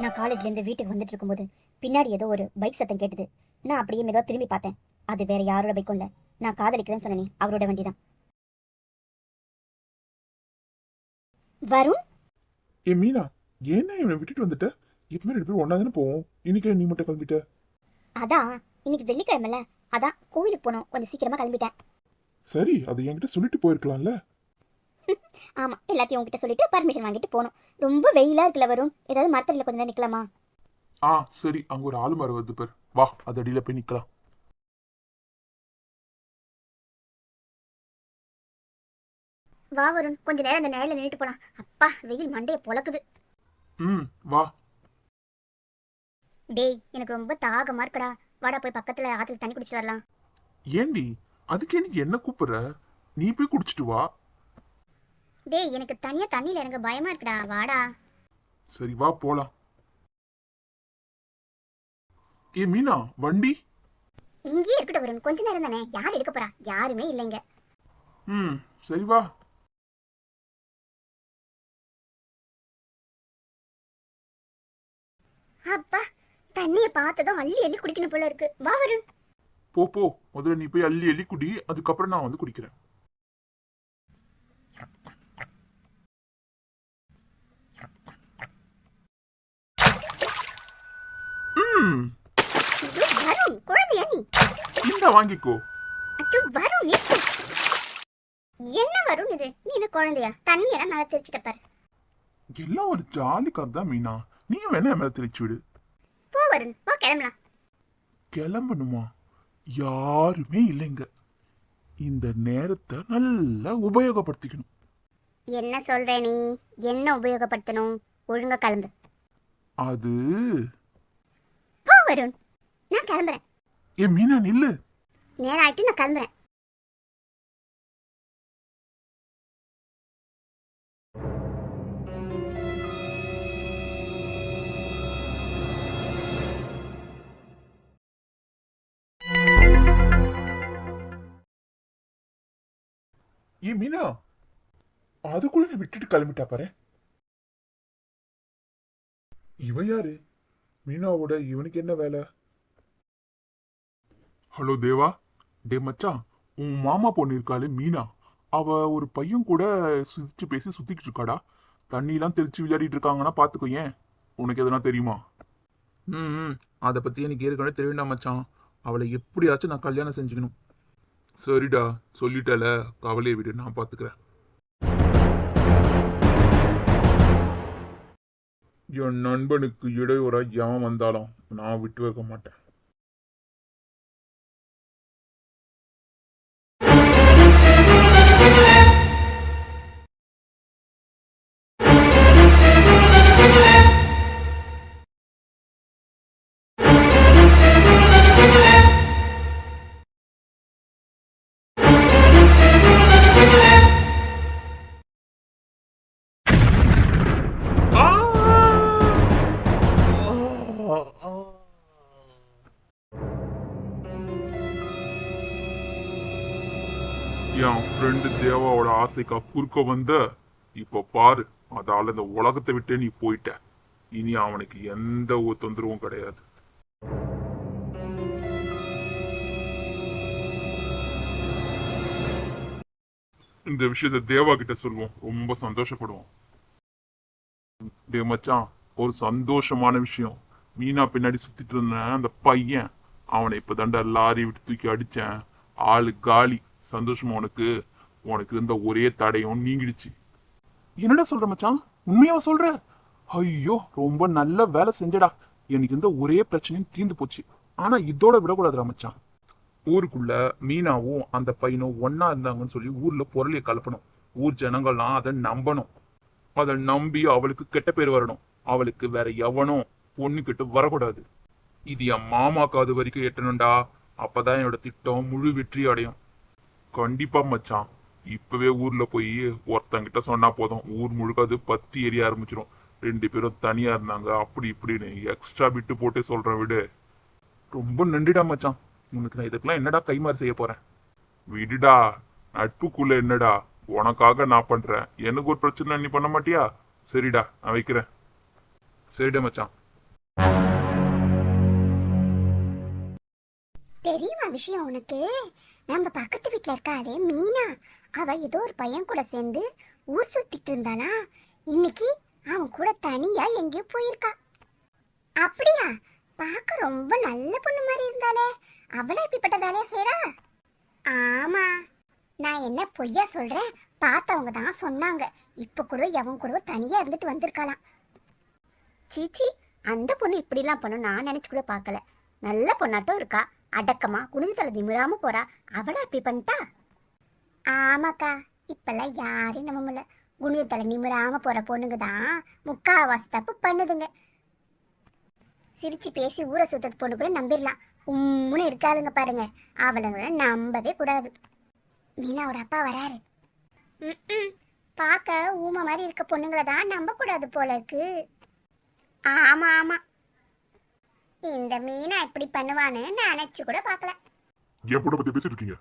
நான் காலேஜ்ல இருந்து வீட்டுக்கு வந்துட்டு இருக்கும்போது பின்னாடி ஏதோ ஒரு பைக் சத்தம் கேட்டது. நான் அப்படியே மெதுவா திரும்பி பார்த்தேன். அது வேற யாரோட பைக்கும் இல்ல. நான் காதலிக்கிறேன்னு சொன்னேனே அவரோட வண்டி தான் வருண்? ஏ மீனா ஏன்னா இவனை விட்டுட்டு வந்துட்ட? எப்பவுமே ரெண்டு பேரும் ஒன்னா தானே போவோம். இன்னைக்கு நீ மட்டும் கிளம்பிட்ட? அதான் இன்னைக்கு வெள்ளிக்கிழமைல அதான் கோவிலுக்கு போனோம். கொஞ்சம் சீக்கிரமா கிளம்பிட்டேன். சரி அதை என்கிட்ட சொல்லிட்டு போயிருக்கலாம்ல. ஆமா எல்லாத்தையும் உங்ககிட்ட சொல்லிட்டு பர்மிஷன் வாங்கிட்டு போனோம் ரொம்ப வெயிலா இருக்குல்ல வருண். ஏதாவது மரத்தடியில கொஞ்சம் நேரம் நிக்கலாமா? ஆ சரி. அங்க ஒரு ஆளு மரம் வருது பேர். வா அது அடியில போய் நிக்கலாம். வா வருண் கொஞ்ச நேரம் அந்த நிழல நின்றுட்டு போலாம். அப்பா வெயில் மண்டைய பொளக்குது ம் வா. டேய் எனக்கு ரொம்ப தாகமா இருக்குடா. வாடா போய் பக்கத்துல ஆத்துல தண்ணி குடிச்சிட்டு வரலாம். ஏண்டி? அதுக்கே நீ என்ன கூப்பிடுற? நீ போய் குடிச்சிட்டு வா. டேய் எனக்கு தனியா தண்ணியில எனக்கு பயமா இருக்குடா. வாடா. சரி வா போலாம். ஏ மீனா வண்டி? இங்கேயே இருக்கட்டும் வருண். கொஞ்ச நேரம் தானே. யார் எடுக்க போறா? யாருமே இல்லைங்க ம் சரி வா. அப்பா தண்ணிய பார்த்ததும் அள்ளி அள்ளி குடிக்கணும் போல இருக்கு. வா வருண். போ போ. முதல்ல நீ போய் அள்ளி அள்ளி குடி. அதுக்கப்புறம் நான் வந்து குடிக்கிறேன் ம் ஐயோ, வருண் குழந்தையா நீ இந்த வாங்கிக்கோ. நிறுத்து என்ன வருண் இது? நீ என்ன குழந்தையா? தண்ணியெல்லாம் மேல தெரிச்சிட்ட பாரு. எல்லாம் ஒரு ஜாலிக்காக தான் மீனா. நீ வேணா மேல தெளிச்சு விடு. போ வருண். போ கிளம்பலாம். கிளம்பணுமா? யாருமே இல்லைங்க. இந்த நேரத்தை நல்லா உபயோகப்படுத்திக்கணும். என்ன சொல்ற நீ? என்ன உபயோகப்படுத்தணும்? ஒழுங்கா கிளம்பு. அது போ வருண். நான் கிளம்புறேன். ஏ மீனா நில்லு. நேரம் நான் கிளம்புறேன். ஏ மீனா? அதுக்குள்ள நீ விட்டுட்டு கிளம்பிட்டா பாரு. இவன் யாரு? மீனாவோட இவனுக்கு என்ன வேலை? ஹலோ தேவா? டே மச்சான் உன் மாமா பொண்ணு இருக்காளே மீனா. அவ ஒரு பையன் கூட சுத்தி பேசி சுத்திக்கிட்டு இருக்காடா. தண்ணியெல்லாம் தெளிச்சு விளையாடிட்டு இருக்காங்கன்னா பாத்துக்கோ ஏன்? உனக்கு எதனா தெரியுமா? ம் ம். அதை பற்றி எனக்கு ஏற்கனவே தெரியண்டா மச்சான். அவளை எப்படியாச்சும் நான் கல்யாணம் செஞ்சுக்கணும். சரிடா சொல்லிட்டல. கவலையை விடு நான் பாத்துக்கிறேன். என் நண்பனுக்கு இடையூறா எவன் வந்தாலும் நான் விட்டு வைக்க மாட்டேன். என் ஃப்ரெண்டு தேவாவோட ஆசைக்கா குறுக்க வந்த இப்போ பாரு அதால இந்த உலகத்தை விட்டே நீ போயிட்ட. இனி அவனுக்கு எந்த ஒரு தொந்தரவும் கிடையாது. இந்த விஷயத்த தேவா கிட்ட சொல்லுவோம். ரொம்ப சந்தோஷப்படுவோம். டே மச்சான் ஒரு சந்தோஷமான விஷயம். மீனா பின்னாடி சுத்திட்டு இருந்த அந்த பையன் அவனை இப்ப தண்டா லாரி விட்டு தூக்கி அடிச்சேன். ஆளு காலி. சந்தோஷமா உனக்கு உனக்கு இருந்த ஒரே தடையும் நீங்கிடுச்சு. என்னடா சொல்ற மச்சான்? உண்மையாவ சொல்ற? ஐயோ ரொம்ப நல்ல வேலை செஞ்சடா. எனக்கு இந்த ஒரே பிரச்சனையும் தீர்ந்து போச்சு. ஆனா இதோட விடக்கூடாதுடா மச்சான். ஊருக்குள்ள மீனாவும் அந்த பையனும் ஒன்னா இருந்தாங்கன்னு சொல்லி ஊர்ல பொருளிய கலப்பணும். ஊர் ஜனங்கள்லாம் அதை நம்பணும். அதை நம்பி அவளுக்கு கெட்ட பேர் வரணும். அவளுக்கு வேற எவனும் பொண்ணு கிட்ட வரக்கூடாது. இது என் மாமா காது வரைக்கும் எட்டணும்டா. அப்பதான் என்னோட திட்டம் முழு வெற்றி அடையும். கண்டிப்பா மச்சான். இப்பவே ஊர்ல போய் ஒருத்தங்கிட்ட சொன்னா போதும். ஊர் முழுக்க அது பத்தி எரிய ஆரம்பிச்சிடும் ரெண்டு பேரும் தனியா இருந்தாங்க. அப்படி இப்படின்னு எக்ஸ்ட்ரா விட்டு போட்டு சொல்றேன் விடு. ரொம்ப நன்றிடா மச்சான். உனக்கு நான் இதுக்கெல்லாம் என்னடா கைமாறு செய்ய போறேன்? விடுடா. நட்புக்குள்ள என்னடா? உனக்காக நான் பண்றேன். எனக்கு ஒரு பிரச்சனை நீ பண்ண மாட்டியா? சரிடா நான் வைக்கிறேன். சரிடா மச்சான். விஷயம் உனக்கு? நம்ம பக்கத்து வீட்டில் இருக்காளே மீனா. அவ ஏதோ ஒரு பையன் கூட சேர்ந்து ஊர் சுத்திட்டு இருந்தானா? இன்னைக்கு அவன் கூட தனியா எங்கேயோ போயிருக்கா. அப்படியா? பார்க்க ரொம்ப நல்ல பொண்ணு மாதிரி இருந்தாளே. அவளே இப்படிப்பட்ட வேலையை செய்யறா? ஆமா. நான் என்ன பொய்யா சொல்றேன்? பார்த்தவங்க தான் சொன்னாங்க. இப்ப கூட எவன் கூட தனியா இருந்துட்டு வந்திருக்காளாம். சீச்சி அந்த பொண்ணு இப்படிலாம் பண்ணும் நான் நினைச்சு கூட பார்க்கல. நல்ல பொண்ணாட்டம் இருக்கா. அடக்கமா குனிஞ்சு தலை திமிராம போறா. அவளை அப்படி பண்ணிட்டா? ஆமாக்கா இப்பெல்லாம் யாரையும் நம்ப முடியல. குனிஞ்சு தலை நிமிராம போற பொண்ணுங்க தான் முக்காவாசி தப்பு பண்ணுதுங்க. சிரிச்சு பேசி ஊரை சுத்தத்து பொண்ணு கூட நம்பிடலாம். உம்முன்னு இருக்காதுங்க பாருங்க. அவளுங்கள நம்பவே கூடாது. மீனாவோட அப்பா வராரு. ம் பார்க்க ஊமை மாதிரி இருக்க பொண்ணுங்களை தான் நம்ப கூடாது போல இருக்கு. ஆமா ஆமா. இந்த மீனா இப்படி பண்ணுவான்னு நினைச்சு கூட பார்க்கல. என் பொண்ணை பத்தி பேசிட்டு இருக்கீங்க?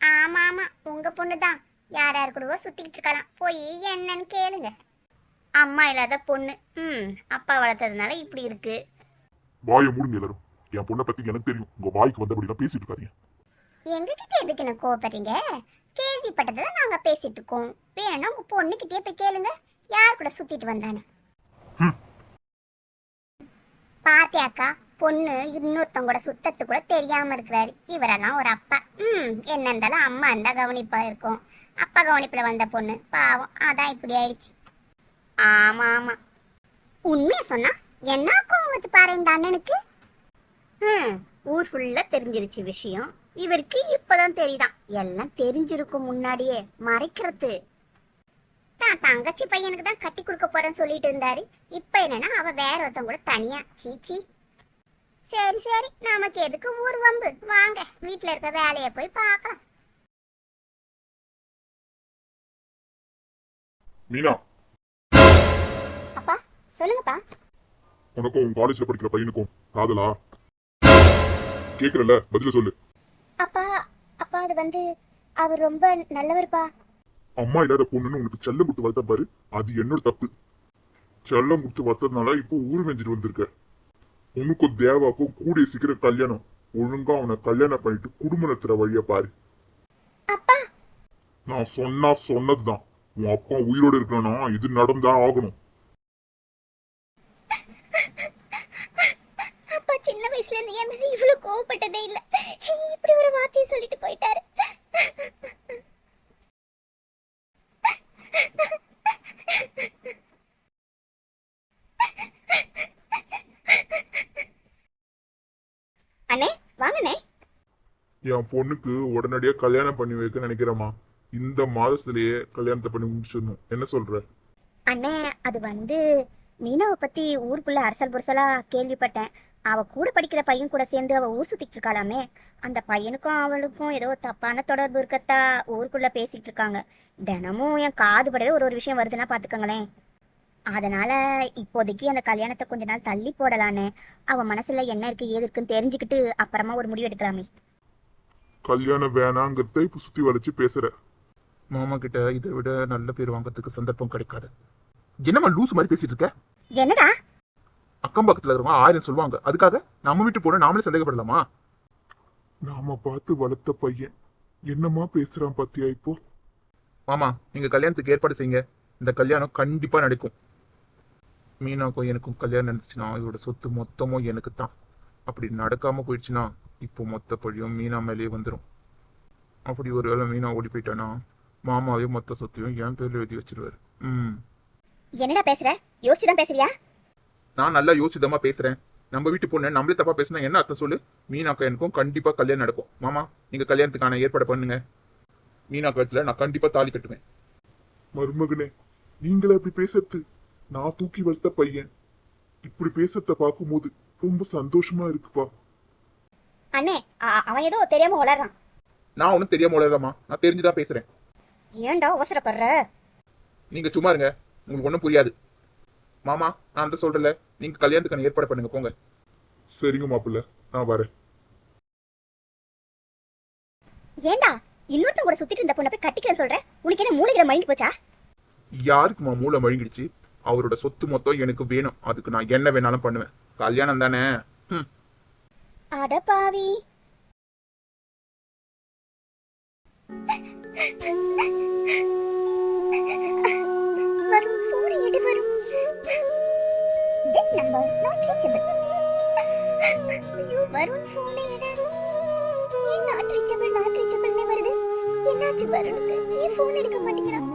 ஆமா ஆமா. உங்க பொண்ணு தான் யார் யார் கூடவோ சுத்திக்கிட்டு இருக்கலாம் போய் என்னன்னு கேளுங்க. அம்மா இல்லாத பொண்ணு. ம் அப்பா வளர்த்ததுனால இப்படி இருக்கு. வாயை மூடுங்க எல்லாரும். என் பொண்ணை பத்தி எனக்கு தெரியும். உங்க வாய்க்கு வந்தபடிலாம் பேசிட்டு இருக்காதீங்க. எங்ககிட்ட எதுக்கு என்ன கோவப்படுறீங்க? கேள்விப்பட்டதை நாங்க பேசிட்டு இருக்கோம். வேணும்னா உங்க பொண்ணுகிட்டயே போய் கேளுங்க. யார் கூட சுத்திட்டு வந்தானு. பாத்தியாக்கா பொண்ணு இன்னொருத்தவங்க கூட சுத்தத்து கூட தெரியாம இருக்கிறாரு. இவரெல்லாம் ஒரு அப்பா. ம் என்ன இருந்தாலும் அம்மா இருந்தா கவனிப்பா இருக்கும். அப்பா கவனிப்புல வந்த பொண்ணு பாவம் அதான் இப்படி ஆயிடுச்சு. ஆமா ஆமா. உண்மையை சொன்னா என்ன கோவத்து பாரு இந்த அண்ணனுக்கு? ம் ஊர் ஃபுல்லா தெரிஞ்சிருச்சு விஷயம். இவருக்கு இப்பதான் தெரியுதான். எல்லாம் தெரிஞ்சிருக்கும் முன்னாடியே மறைக்கிறது. தான் தங்கச்சி பையனுக்கு தான் கட்டி கொடுக்க போறேன்னு சொல்லிட்டு இருந்தாரு. இப்ப என்னன்னா அவ வேற ஒருத்தன் கூட தனியா சீச்சி சரி சரி நமக்கு எதுக்கு ஊர் வம்பு? வாங்க வீட்ல இருக்க வேலையை போய் பார்க்கலாம். மீனா. அப்பா சொல்லுங்கப்பா. உனக்கும் உன் காலேஜ்ல படிக்கிற பையனுக்கும் காதலா? கேக்குறல பதில சொல்லு. அப்பா அப்பா அது வந்து அவர் ரொம்ப நல்லவர்ப்பா. அம்மா இல்லாத பொண்ணுன்னு உனக்கு செல்லம் கொடுத்து வளர்த்த பாரு அது என்னோட தப்பு. செல்லம் கொடுத்து வளர்த்ததுனால இப்போ ஊர் வெஞ்சிட்டு வந்திருக்க. உனக்கும் தேவாக்கும் கூடிய சீக்கிரம் கல்யாணம். ஒழுங்கா அவனை கல்யாணம் பண்ணிட்டு குடும்பம் நடத்துற வழிய பாரு. நான் சொன்னா சொன்னதுதான். உன் அப்பா உயிரோட இருக்கணும்னா இது நடந்தா ஆகணும். அப்பா சின்ன வயசுல இருந்து என் மேல இவ்வளவு கோவப்பட்டதே இல்ல. இப்படி ஒரு வார்த்தையை சொல்லிட்டு போயிட்டாரு அண்ணே வாங்கண்ணே என் பொண்ணுக்கு உடனடியா கல்யாணம் பண்ணி வைக்க நினைக்கிறேம்மா. இந்த மாதத்திலேயே கல்யாணத்தை பண்ணி முடிச்சிடணும். என்ன சொல்ற? அண்ணே அது வந்து மீனாவை பத்தி ஊருக்குள்ள அரசல் புரசலா கேள்விப்பட்டேன். அவ கூட படிக்கிற பையன் கூட சேர்ந்து அவ ஊர் சுத்திட்டு இருக்காளாமே. அந்த பையனுக்கும் அவளுக்கும் ஏதோ தப்பான தொடர்பு இருக்கத்தா ஊருக்குள்ள பேசிட்டு இருக்காங்க. தினமும் என் காது படவே ஒரு ஒரு விஷயம் வருதுன்னா பாத்துக்கோங்களேன். அதனால இப்போதைக்கு அந்த கல்யாணத்தை கொஞ்ச நாள் தள்ளி போடலான்னு. அவ மனசுல என்ன இருக்கு ஏது இருக்குன்னு தெரிஞ்சுக்கிட்டு அப்புறமா ஒரு முடிவு எடுக்கலாமே. கல்யாணம் வேணாங்கிறத இப்ப சுத்தி வளைச்சு பேசுற. மாமா கிட்ட இதை விட நல்ல பேர் வாங்கறதுக்கு சந்தர்ப்பம் கிடைக்காது. என்னம்மா லூஸ் மாதிரி பேசிட்டு இருக்க? என்னடா? அக்கம் பக்கத்துல இருக்கிறவங்க ஆயிரம் சொல்லுவாங்க. அதுக்காக நம்ம வீட்டு போன நாமளே சந்தேகப்படலாமா? நாம பார்த்து வளர்த்த பையன். என்னமா பேசுறான் பாத்தியா இப்போ? மாமா நீங்க கல்யாணத்துக்கு ஏற்பாடு செய்யுங்க. இந்த கல்யாணம் கண்டிப்பா நடக்கும். மீனாக்கும் எனக்கும் கல்யாணம் நடந்துச்சுன்னா இதோட சொத்து மொத்தமும் எனக்கு தான் அப்படி நடக்காம போயிடுச்சுன்னா இப்போ மொத்த பழியும் மீனா மேலேயே வந்துடும் அப்படி ஒருவேளை மீனா ஓடி போயிட்டானா மாமாவே மொத்த சொத்தையும் என் பேர்ல எழுதி வச்சிருவாரு. ம். என்னடா பேசுற? யோசிச்சுதான் பேசுறியா? நான் நல்லா யோசிதமா பேசுறேன். நம்ம வீட்டு பொண்ணு நம்மளே தப்பா பேசினா என்ன அர்த்தம் சொல்லு? மீனாக்கா எனக்கும் கண்டிப்பா கல்யாணம் நடக்கும். மாமா நீங்க கல்யாணத்துக்கான ஏற்பாடு பண்ணுங்க. மீனா கழுத்துல நான் கண்டிப்பா தாலி கட்டுவேன். மருமகனே நீங்களே இப்படி பேசுறது. நான் தூக்கி வளர்த்த பையன். இப்படி பேசுறத பார்க்கும்போது ரொம்ப சந்தோஷமா இருக்குப்பா. அண்ணே அவன் ஏதோ தெரியாம வளர்றான் நான் ஒன்றும் தெரியாம உளறலாமா நான் தெரிஞ்சுதான் பேசுறேன். ஏன்டா அவசரப்படுற? நீங்க சும்மா இருங்க. உங்களுக்கு ஒன்றும் புரியாது. மாமா நான் தான் சொல்றல நீங்க கல்யாணத்துக்கான ஏற்பாடு பண்ணுங்க. போங்க. சரிங்க மாப்பிள்ள. நான் வரேன். ஏன்டா இன்னொருத்தன் கூட சுத்திட்டு இருந்த பொண்ணை போய் கட்டிக்கிறேன்னு சொல்ற? உனக்கு என்ன மூளைகிற மைண்ட் போச்சா? யாருக்குமா மூளை மழுங்கிடுச்சு அவரோட சொத்து மொத்தம் எனக்கு வேணும். அதுக்கு நான் என்ன வேணாலும் பண்ணுவேன். கல்யாணம் தானே? அட பாவி. வரும் போனை எடு வரும். திஸ் நம்பர் நாட் ரீச்சபிள் ஐயோ வரும் போனை எடு. ஏன் நாட் ரீச்சபிள் நாட் ரீச்சபிள்னே வருது? என்னாச்சு வருணுக்கு? ஏன் போன் எடுக்க மாட்டேங்கிறான்?